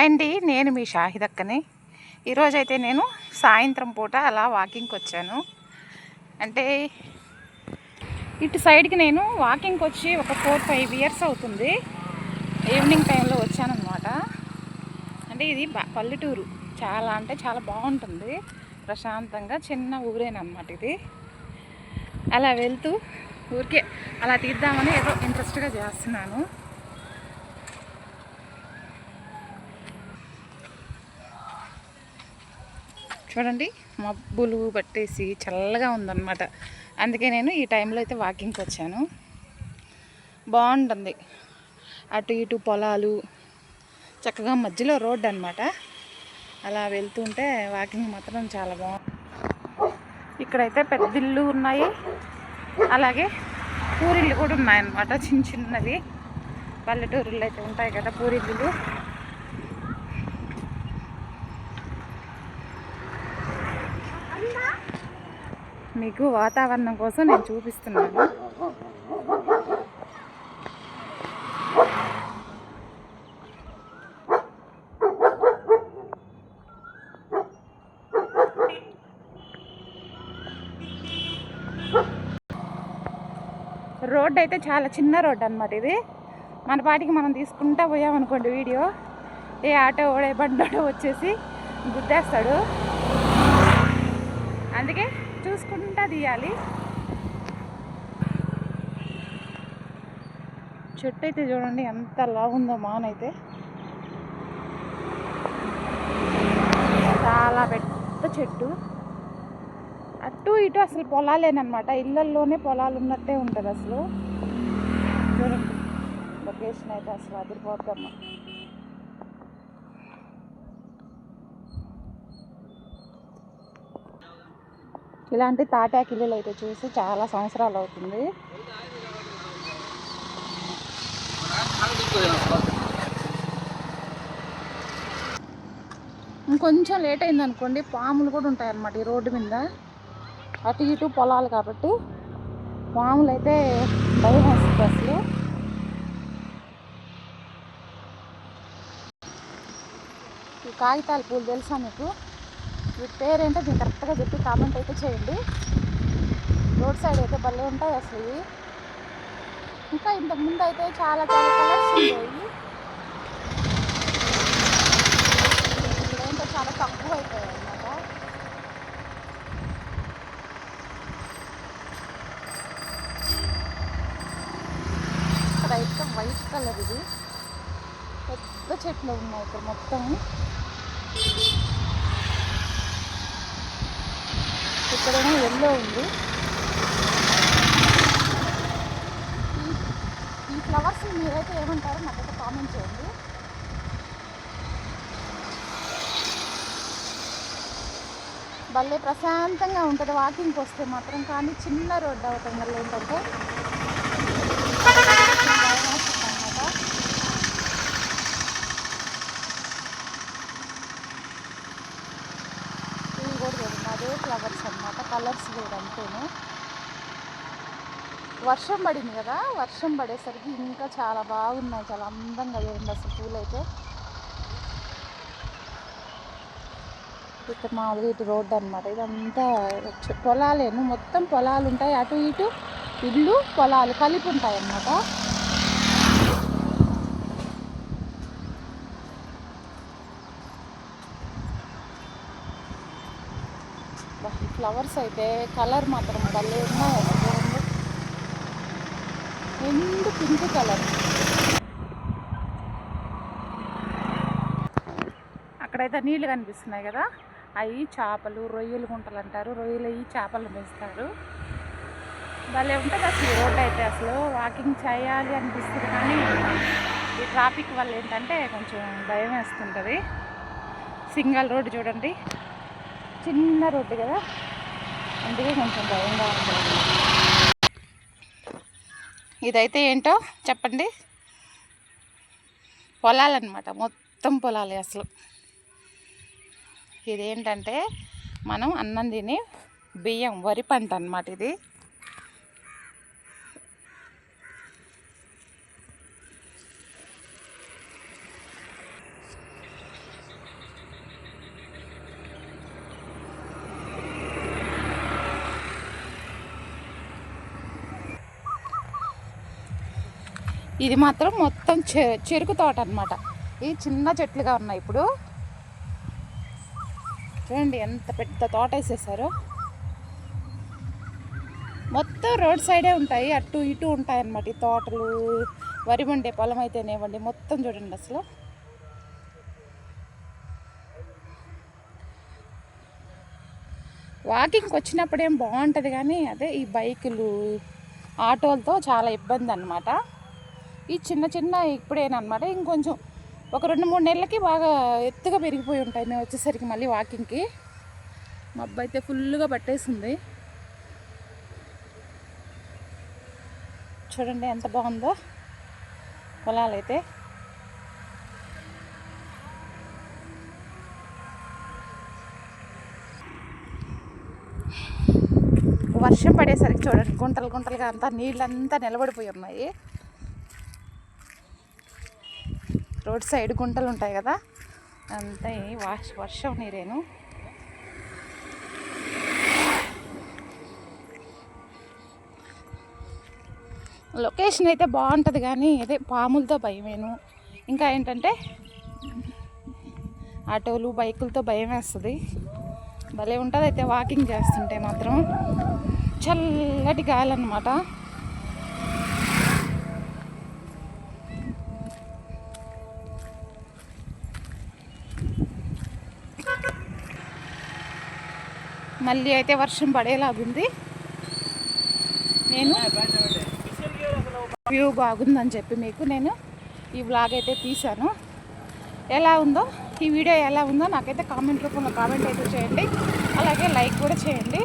Hi అండి నేను మీ షాహిదక్కని. ఈరోజైతే నేను సాయంత్రం పూట అలా వాకింగ్కి వచ్చాను. అంటే ఇటు సైడ్కి నేను వాకింగ్కి వచ్చి ఒక ఫోర్ ఫైవ్ ఇయర్స్ అవుతుంది. ఈవినింగ్ టైంలో వచ్చానమాట అంటే ఇది పల్లెటూరు. చాలా అంటే చాలా బాగుంటుంది. ప్రశాంతంగా చిన్న ఊరేనమాట ఇది. అలా వెళ్తూ ఊరికే అలా తీద్దామని ఏదో ఇంట్రెస్ట్గా చేస్తున్నాను. చూడండి మబ్బులు పట్టేసి చల్లగా ఉందన్నమాట. అందుకే నేను ఈ టైంలో అయితే వాకింగ్కి వచ్చాను. బాగుంటుంది. అటు ఇటు పొలాలు చక్కగా మధ్యలో రోడ్ అనమాట అలా వెళ్తుంటే వాకింగ్ మాత్రం చాలా బాగుంది ఇక్కడైతే పెద్ద ఇల్లు ఉన్నాయి. అలాగే పూరిళ్ళు కూడా ఉన్నాయన్నమాట చిన్న చిన్నవి. పల్లెటూరులో అయితే ఉంటాయి కదా పూరిళ్ళు మీకు వాతావరణం కోసం నేను చూపిస్తున్నాను. రోడ్ అయితే చాలా చిన్న రోడ్ అనమాట ఇది. మన పాటికి మనం తీసుకుంటా పోయామనుకోండి వీడియో. ఏ ఆటో ఏ బండోడో వచ్చేసి గుద్దేస్తాడు. అందుకే చూసుకుంటా తీయాలి. చెట్టు అయితే చూడండి ఎంత లాగుందో మానైతే చాలా పెద్ద చెట్టు. అటు ఇటు అసలు పొలాలేనమాట ఇళ్ళల్లోనే పొలాలు ఉన్నట్టే ఉంటుంది అసలు చూడండి. లొకేషన్ అయితే అసలు అదిరిపోతాము ఇలాంటి తాటాకిల్లులు అయితే చూసి చాలా సంవత్సరాలు అవుతుంది. ఇంకొంచెం లేట్ అయింది అనుకోండి పాములు కూడా ఉంటాయి అన్నమాట ఈ రోడ్డు మీద. అటు ఇటు పొలాలు కాబట్టి పాములు అయితే భయం వేస్తుంది అసలు ఈ కాగితాల పూలు తెలుసా మీకు? వీటి పేరేంటో మీరు కరెక్ట్గా చెప్పి కామెంట్ అయితే చేయండి. రోడ్ సైడ్ అయితే భలే ఉంటాయి అసలు ఇవి. ఇంకా ఇంతకు ముందు అయితే చాలా చాలా కలర్స్ ఉండేవి. ఏంటో చాలా తక్కువ అయిపోయాయి అన్నమాట. ఇక్కడ అయితే వైట్ కలర్ ఇది. పెద్ద చెట్లు ఉన్నాయి ఇక్కడ మొత్తం. ఇక్కడేమో ఎల్లో ఉంది. ఈ- ఫ్లవర్స్ మీరైతే ఏమంటారో నాకైతే కామెంట్ చేయండి. భలే ప్రశాంతంగా ఉంటుంది వాకింగ్కి వస్తే మాత్రం. కానీ చిన్న రోడ్డు అవటం వల్ల ఏంటంటే భయం వేస్తుంది అన్నమాట. ఇవి కూడా అదే ఫ్లవర్స్ అన్నమాట కలర్స్ వేరంతేను వర్షం పడింది కదా వర్షం పడేసరికి ఇంకా చాలా బాగున్నాయి చాలా అందంగా చూడండి అసలు పూలైతే. ఇక్కడ మామూలుగా ఇటు రోడ్డు అనమాట ఇదంతా పొలాలేను మొత్తం పొలాలు ఉంటాయి. అటు ఇటు ఇల్లు పొలాలు కలిపి ఉంటాయి అన్నమాట ఫ్లవర్స్ అయితే కలర్ మాత్రం భలే ఉన్నాయి అసలు ఎండు పింక్ కలర్. అక్కడైతే నీళ్ళు కనిపిస్తున్నాయి కదా? అవి చేపలు రొయ్యలు గుంటలు అంటారు. రొయ్యలు అవి చేపలు పెంచుతారు. భలే ఉంటుంది అసలు ఈ రోడ్ అయితే. అసలు వాకింగ్ చేయాలి అనిపిస్తుంది కానీ ఈ ట్రాఫిక్ వల్ల ఏంటంటే కొంచెం భయం వేస్తుంటుంది. సింగల్ రోడ్డు చూడండి. చిన్న రోడ్డు కదా? అందుకే కొంచెం భయంగా ఉంటుంది ఇదైతే ఏంటో చెప్పండి? పొలాలన్నమాట మొత్తం పొలాలే అసలు. ఇదేంటంటే మనం అన్నం తిని బియ్యం వరి పంట అనమాట ఇది. ఇది మాత్రం మొత్తం చె చెరుకు తోట అనమాట ఈ చిన్న చెట్లుగా ఉన్నాయి ఇప్పుడు. చూడండి ఎంత పెద్ద తోట వేసేసారో. మొత్తం రోడ్ సైడే ఉంటాయి అటు ఇటు ఉంటాయి అన్నమాట ఈ తోటలు. వరి వండే పొలం అయితేనేవ్వండి మొత్తం చూడండి అసలు. వాకింగ్కి వచ్చినప్పుడు ఏం బాగుంటుంది కానీ అదే ఈ బైకులు ఆటోలతో చాలా ఇబ్బంది అనమాట ఈ చిన్న చిన్న ఇప్పుడేనమాట ఇంకొంచెం ఒక రెండు మూడు నెలలకి బాగా ఎత్తుగా పెరిగిపోయి ఉంటాయి. మేము వచ్చేసరికి మళ్ళీ వాకింగ్కి. మబ్బు అయితే ఫుల్గా పట్టేసింది. చూడండి ఎంత బాగుందో పొలాలైతే వర్షం పడేసరికి చూడండి గుంటలు గుంటలుగా అంతా నీళ్ళంతా నిలబడిపోయి ఉన్నాయి. రోడ్ సైడ్ గుంటలు ఉంటాయి కదా అంతా వాష్ వర్షం నీరేను. లొకేషన్ అయితే బాగుంటుంది కానీ అదే పాములతో భయమేను. ఇంకా ఏంటంటే ఆటోలు బైకులతో భయం వేస్తుంది. భలే ఉంటుంది అయితే వాకింగ్ చేస్తుంటే మాత్రం. చల్లటి గాలి అనమాట మళ్ళీ అయితే వర్షం పడేలాగుంది. నేను వ్యూ బాగుందని చెప్పి మీకు నేను ఈ వ్లాగ్ అయితే తీశాను. ఎలా ఉందో ఈ వీడియో ఎలా ఉందో నాకైతే కామెంట్ రూపంలో కామెంట్ అయితే చేయండి. అలాగే లైక్ కూడా చేయండి.